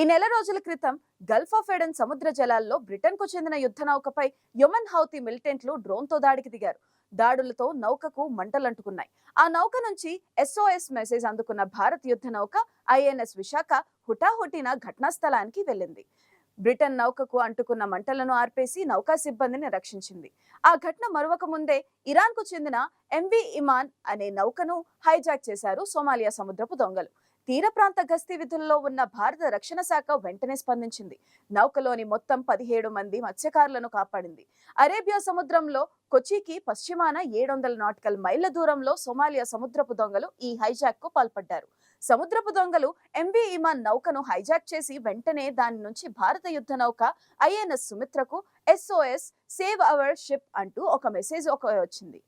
ఈ నెల రోజుల క్రితం గల్ఫ్ ఆఫ్ ఎడెన్ సముద్ర జలాల్లో బ్రిటన్కు చెందిన యుద్ధ నౌకపై యొమన్ హౌతీ మిలిటెంట్లు డ్రోన్తో దాడికి దిగారు. దాడులతో నౌకకు మంటలంటుకున్నాయి. ఆ నౌక నుంచి ఎస్ఓఎస్ మెసేజ్ అందుకున్న భారత్ యుద్ధ నౌక ఐఎన్ఎస్ విశాఖ హుటాహుటిన ఘటనా స్థలానికి వెళ్ళింది. బ్రిటన్ నౌకకు అంటుకున్న మంటలను ఆర్పేసి నౌకా సిబ్బందిని రక్షించింది. ఆ ఘటన మరొక ముందే ఇరాన్కు చెందిన ఎంవి ఇమాన్ అనే నౌకను హైజాక్ చేశారు సోమాలియా సముద్రపు దొంగలు. తీర ప్రాంత గస్తీ విధుల్లో ఉన్న భారత రక్షణ శాఖ వెంటనే స్పందించింది. నౌకలోని మొత్తం పదిహేడు మంది మత్స్యకారులను కాపాడింది. అరేబియా సముద్రంలో కొచ్చికి పశ్చిమాన ఏడు వందల నాటికల్ మైళ్ళ దూరంలో సోమాలియా సముద్రపు దొంగలు ఈ హైజాక్కు పాల్పడ్డారు. సముద్రపు దొంగలు ఎంవి ఇమాన్ నౌకను హైజాక్ చేసి వెంటనే దాని నుంచి భారత యుద్ధ నౌక ఐఎన్ఎస్ సుమిత్రకు ఎస్ఓఎస్ సేవ్ అవర్ షిప్ అంటూ ఒక మెసేజ్ ఒక వచ్చింది.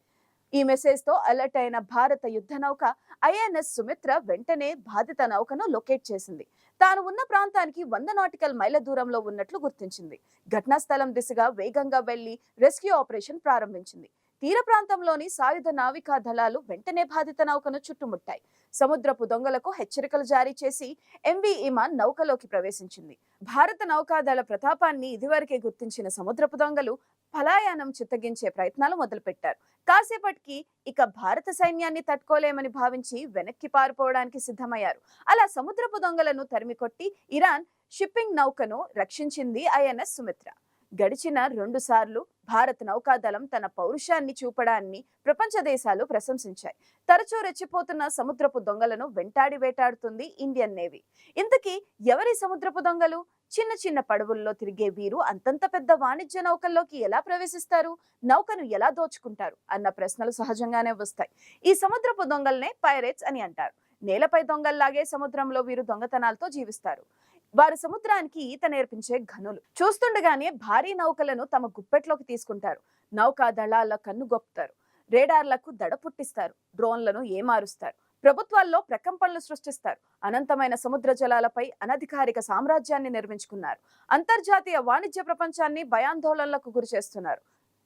ఈ మెసేజ్తో అలర్ట్ అయిన భారత యుద్ధ నౌక ఐఎన్ఎస్ సుమిత్ర వెంటనే బాధిత నౌకను లొకేట్ చేసింది. తాను ఉన్న ప్రాంతానికి వంద నాటికల్ మైళ్ళ దూరంలో ఉన్నట్లు గుర్తించింది. ఘటనా స్థలం దిశగా వేగంగా వెళ్ళి రెస్క్యూ ఆపరేషన్ ప్రారంభించింది. తీర ప్రాంతంలోని సాయుధ నావికా దళాలు వెంటనే బాధిత నౌకను చుట్టుముట్టాయి. సముద్రపు దొంగలకు హెచ్చరికలు జారీ చేసి ఎంవి ఇమాన్ నౌకలోకి ప్రవేశించింది. భారత నౌకాదళ ప్రతాపాన్ని ఇదివరకే గుర్తించిన సముద్రపు దొంగలు పలాయనం చిత్తగించే ప్రయత్నాలు మొదలుపెట్టారు. కాసేపటికి ఇక భారత సైన్యాన్ని తట్టుకోలేమని భావించి వెనక్కి పారిపోవడానికి సిద్ధమయ్యారు. అలా సముద్రపు దొంగలను తరిమికొట్టి ఇరాన్ షిప్పింగ్ నౌకను రక్షించింది ఐఎన్ఎస్ సుమిత్ర. గడిచిన రెండు సార్లు భారత నౌకాదళం తన పౌరుషాన్ని చూపడాన్ని ప్రపంచ దేశాలు ప్రశంసించాయి. తరచూ రెచ్చిపోతున్న సముద్రపు దొంగలను వెంటాడి వేటాడుతుంది ఇండియన్ నేవీ. ఇంతకీ ఎవరి సముద్రపు దొంగలు? చిన్న చిన్న పడవుల్లో తిరిగే వీరు అంతంత పెద్ద వాణిజ్య నౌకల్లోకి ఎలా ప్రవేశిస్తారు? నౌకను ఎలా దోచుకుంటారు? అన్న ప్రశ్నలు సహజంగానే వస్తాయి. ఈ సముద్రపు దొంగల్నే పైరేట్స్ అని అంటారు. నేలపై దొంగల్లాగే సముద్రంలో వీరు దొంగతనాలతో జీవిస్తారు. వారు సముద్రానికి ఈత నేర్పించే ఘనులు. చూస్తుండగానే భారీ నౌకలను తమ గుప్పెట్లోకి తీసుకుంటారు. నౌకా దళాల కన్ను గొప్పుతారు రేడార్లకు దడ పుట్టిస్తారు. డ్రోన్లను ఏమారుస్తారు. ప్రభుత్వాల్లో ప్రకంపనలు సృష్టిస్తారు. అనంతమైన సముద్ర జలాలపై అనధికారిక సామ్రాజ్యాన్ని నిర్మించుకున్నారు. అంతర్జాతీయ వాణిజ్య ప్రపంచాన్ని భయాందోళనలకు గురి చేస్తున్నారు.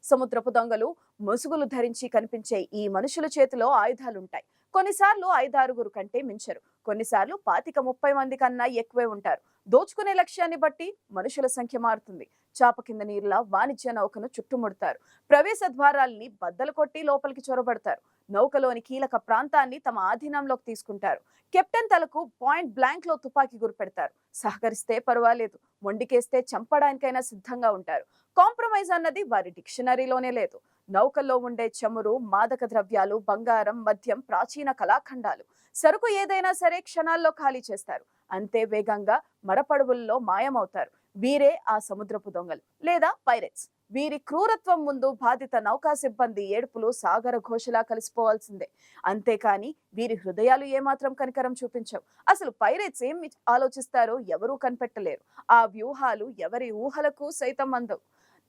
సముద్రపు దొంగలు ముసుగులు ధరించి కనిపించే ఈ మనుషుల చేతిలో ఆయుధాలుంటాయి. కొన్నిసార్లు ఐదారుగురు కంటే మించరు. కొన్నిసార్లు పాతిక ముప్పై మంది కన్నా ఎక్కువే ఉంటారు. దోచుకునే లక్ష్యాన్ని బట్టి మనుషుల సంఖ్య మారుతుంది. చాప కింద నీరులా వాణిజ్య నౌకను చుట్టుముడతారు. ప్రవేశ ద్వారాల్ని బద్దలు కొట్టి లోపలికి చొరబడతారు. నౌకలోని కీలక ప్రాంతాన్ని తమ ఆధీనంలోకి తీసుకుంటారు. కెప్టెన్ తలకు పాయింట్ బ్లాంక్లో తుపాకీ గురిపెడతారు. సహకరిస్తే పర్వాలేదు. మొండికేస్తే చంపడానికైనా సిద్ధంగా ఉంటారు. కాంప్రమైజ్ అన్నది వారి డిక్షనరీలోనే లేదు. నౌకల్లో ఉండే చమురు మాదక ద్రవ్యాలు బంగారం మద్యం ప్రాచీన కళాఖండాలు సరుకు ఏదైనా సరే క్షణాల్లో ఖాళీ చేస్తారు. అంతే వేగంగా మరపడవుల్లో మాయమవుతారు. వీరే ఆ సముద్రపు దొంగలు లేదా పైరెట్స్. వీరి క్రూరత్వం ముందు బాధిత నౌకా సిబ్బంది ఏడుపులు సాగర ఘోషలా కలిసిపోవాల్సిందే. అంతేకాని వీరి హృదయాలు ఏమాత్రం కనికరం చూపించవు. అసలు పైరేట్స్ ఏం ఆలోచిస్తారో ఎవరూ కనిపెట్టలేరు. ఆ వ్యూహాలు ఎవరి ఊహలకు సైతం అందవు.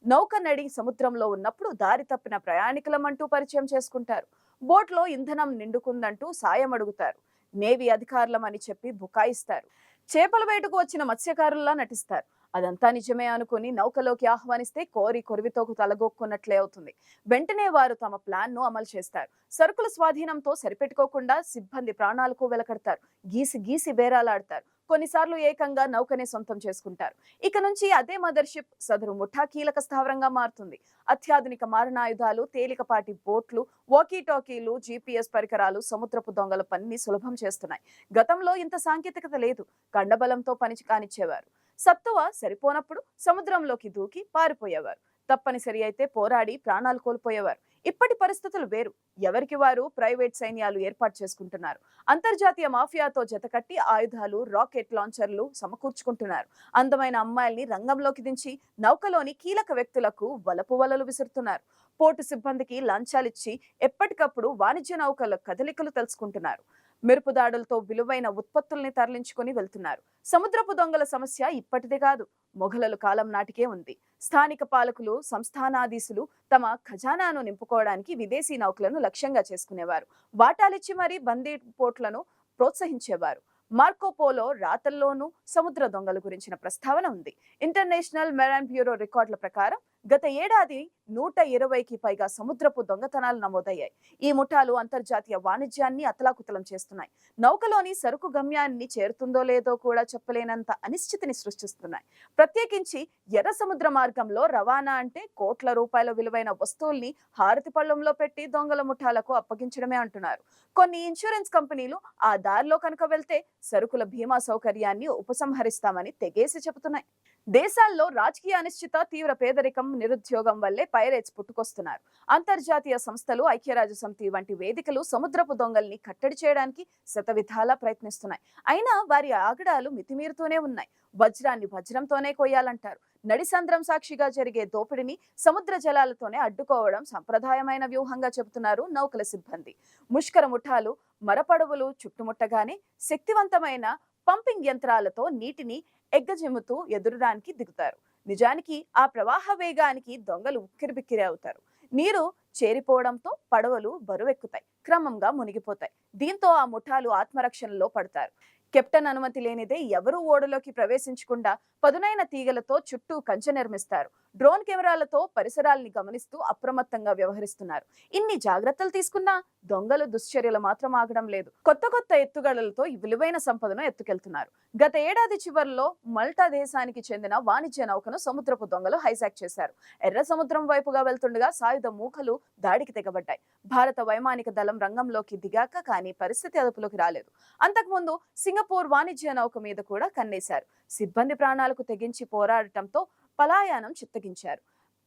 నౌక నడి సముద్రంలో ఉన్నప్పుడు దారి తప్పిన ప్రయాణికులమంటూ పరిచయం చేసుకుంటారు. బోట్లో ఇంధనం నిండుకుందంటూ సాయం అడుగుతారు. నేవీ అధికారులమని చెప్పి బుకాయిస్తారు. చేపల వేటకు వచ్చిన మత్స్యకారుల్లా నటిస్తారు. అదంతా నిజమే అనుకుని నౌకలోకి ఆహ్వానిస్తే కోరి కొరివితోకు తలగొక్కున్నట్లే అవుతుంది. వెంటనే వారు తమ ప్లాన్ను అమలు చేస్తారు. సరుకుల స్వాధీనంతో సరిపెట్టుకోకుండా సిబ్బంది ప్రాణాలకు వెలకడతారు. గీసి గీసి బేరాలాడతారు. కొన్నిసార్లు ఏకంగా నౌకనే సొంతం చేసుకుంటారు. ఇక నుంచి అదే మదర్షిప్ సదరు ముఠా కీలక స్థావరంగా మారుతుంది. అత్యాధునిక మారణాయుధాలు తేలికపాటి బోట్లు వాకీ టాకీలు జీపీఎస్ పరికరాలు సముద్రపు దొంగల పనిని సులభం చేస్తున్నాయి. గతంలో ఇంత సాంకేతికత లేదు. కండబలంతో పని కానిచ్చేవారు. సత్తువ సరిపోనప్పుడు సముద్రంలోకి దూకి పారిపోయేవారు. తప్పనిసరి అయితే పోరాడి ప్రాణాలు కోల్పోయేవారు. ఇప్పటి పరిస్థితులు వేరు. ఎవరికి వారు ప్రైవేట్ సైన్యాలు ఏర్పాటు చేసుకుంటున్నారు? అంతర్జాతీయ మాఫియాతో జతకట్టి ఆయుధాలు రాకెట్ లాంచర్లు సమకూర్చుకుంటున్నారు. అందమైన అమ్మాయిల్ని రంగంలోకి దించి నౌకలోని కీలక వ్యక్తులకు వలపు వలలు విసురుతున్నారు. పోర్టు సిబ్బందికి లంచాలిచ్చి ఎప్పటికప్పుడు వాణిజ్య నౌకల కదలికలు తెలుసుకుంటున్నారు మెరుపు దాడులతో విలువైన ఉత్పత్తుల్ని తరలించుకొని వెళ్తున్నారు. సముద్రపు దొంగల సమస్య ఇప్పటిదే కాదు మొఘలలు కాలం నాటికే ఉంది. స్థానిక పాలకులు సంస్థానాధీశులు తమ ఖజానాను నింపుకోవడానికి విదేశీ నౌకలను లక్ష్యంగా చేసుకునేవారు. వాటాలిచ్చి మరీ బందీ పోట్లను ప్రోత్సహించేవారు. మార్కోపోలో రాతల్లోనూ సముద్ర దొంగల గురించిన ప్రస్తావన ఉంది. ఇంటర్నేషనల్ మెరైన్ బ్యూరో రికార్డుల ప్రకారం గత ఏడాది నూట ఇరవైకి పైగా సముద్రపు దొంగతనాలు నమోదయ్యాయి. ఈ ముఠాలు అంతర్జాతీయ వాణిజ్యాన్ని అతలాకుతలం చేస్తున్నాయి. నౌకలోని సరుకు గమ్యాన్ని చేరుతుందో లేదో కూడా చెప్పలేనంత అనిశ్చితిని సృష్టిస్తున్నాయి. ప్రత్యేకించి ఎర్ర సముద్ర మార్గంలో రవాణా అంటే కోట్ల రూపాయల విలువైన వస్తువుల్ని హారతి పళ్ళంలో పెట్టి దొంగల ముఠాలకు అప్పగించడమే అంటున్నారు. కొన్ని ఇన్సూరెన్స్ కంపెనీలు ఆ దారిలో కనుక వెళ్తే సరుకుల బీమా సౌకర్యాన్ని ఉపసంహరిస్తామని తెగేసి చెబుతున్నాయి. దేశాల్లో రాజకీయ అనిశ్చిత తీవ్ర పేదరికం నిరుద్యోగం వల్లే పైరేట్స్ పుట్టుకొస్తున్నారు. అంతర్జాతీయ సంస్థలు ఐక్యరాజ్య సమితి వంటి వేదికలు సముద్రపు దొంగల్ని కట్టడి చేయడానికి శతవిధాలా ప్రయత్నిస్తున్నాయి. అయినా వారి ఆగడాలు మితిమీరుతూనే ఉన్నాయి. వజ్రాన్ని వజ్రంతోనే కొయ్యాలంటారు. నడిసంద్రం సాక్షిగా జరిగే దోపిడిని సముద్ర జలాలతోనే అడ్డుకోవడం సంప్రదాయమైన వ్యూహంగా చెబుతున్నారు నౌకల సిబ్బంది. ముష్కర ముఠాలు మరపడవులు చుట్టుముట్టగానే శక్తివంతమైన పంపింగ్ యంత్రాలతో నీటిని ఎగ్గజెముతూ ఎదురడానికి దిగుతారు. నిజానికి ఆ ప్రవాహ వేగానికి దొంగలు ఉక్కిరిబిక్కిరి అవుతారు. నీరు చేరిపోవడంతో పడవలు బరువెక్కుతాయి క్రమంగా మునిగిపోతాయి. దీంతో ఆ ముఠాలు ఆత్మరక్షణలో పడతారు. కెప్టెన్ అనుమతి లేనిదే ఎవరూ ఓడలోకి ప్రవేశించకుండా పదునైన తీగలతో చుట్టూ కంచె నిర్మిస్తారు. డ్రోన్ కెమెరాలతో పరిసరాల్ని గమనిస్తూ అప్రమత్తంగా వ్యవహరిస్తున్నారు. ఇన్ని జాగ్రత్తలు తీసుకున్నా దొంగలు దుశ్చర్యలు మాత్రం ఆగడం లేదు. కొత్త కొత్త ఎత్తుగడలతో ఈ విలువైన సంపదను ఎత్తుకెళ్తున్నారు. గత ఏడాది చివరిలో మల్టా దేశానికి చెందిన వాణిజ్య నౌకను సముద్రపు దొంగలు హైజాక్ చేశారు. ఎర్ర సముద్రం వైపుగా వెళ్తుండగా సాయుధ మూకలు దాడికి తెగబడ్డాయి. భారత వైమానిక దళం రంగంలోకి దిగాక కానీ పరిస్థితి అదుపులోకి రాలేదు. అంతకుముందు సింగపూర్ వాణిజ్య నౌక మీద కూడా కన్నేశారు. సిబ్బంది ప్రాణాలకు తెగించి పోరాడటంతో పలాయనం చిత్తగించారు.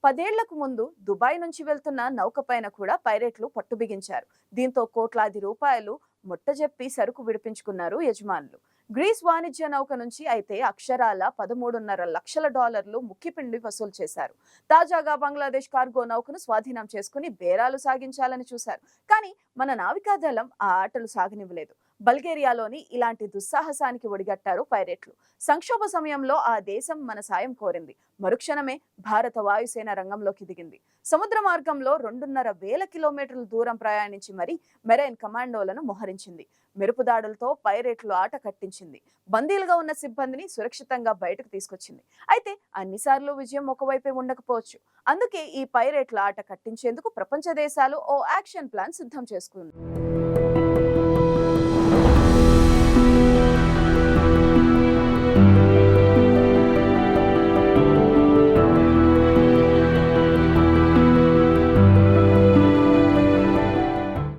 పదేళ్ళకు ముందు దుబాయ్ నుంచి వెళ్తున్న నౌక పైన కూడా పైరేట్లు పట్టుబిగించారు. దీంతో కోట్లాది రూపాయలు మొట్టజెప్పి సరుకు విడిపించుకున్నారు యజమానులు. గ్రీస్ వాణిజ్య నౌక నుంచి అయితే అక్షరాల పదమూడున్నర లక్షల డాలర్లు ముక్కిపిండి వసూలు చేశారు. తాజాగా బంగ్లాదేశ్ కార్గో నౌకను స్వాధీనం చేసుకుని బేరాలు సాగించాలని చూశారు. కానీ మన నావికాదళం ఆ ఆటలు సాగనివ్వలేదు. బల్గేరియాలోని ఇలాంటి దుస్సాహసానికి ఒడిగట్టారు పైరేట్లు. సంక్షోభ సమయంలో ఆ దేశం మన సాయం కోరింది. మరుక్షణమే భారత వాయుసేన రంగంలోకి దిగింది. సముద్ర మార్గంలో రెండున్నర వేల కిలోమీటర్ల దూరం ప్రయాణించి మరీ మెరైన్ కమాండోలను మోహరించింది. మెరుపుదాడులతో పైరేట్లు ఆట కట్టించింది. బందీలుగా ఉన్న సిబ్బందిని సురక్షితంగా బయటకు తీసుకొచ్చింది. అయితే అన్నిసార్లు విజయం ఒకవైపే ఉండకపోవచ్చు. అందుకే ఈ పైరేట్ల ఆట కట్టించేందుకు ప్రపంచ దేశాలు ఓ యాక్షన్ ప్లాన్ సిద్ధం చేసుకుంది.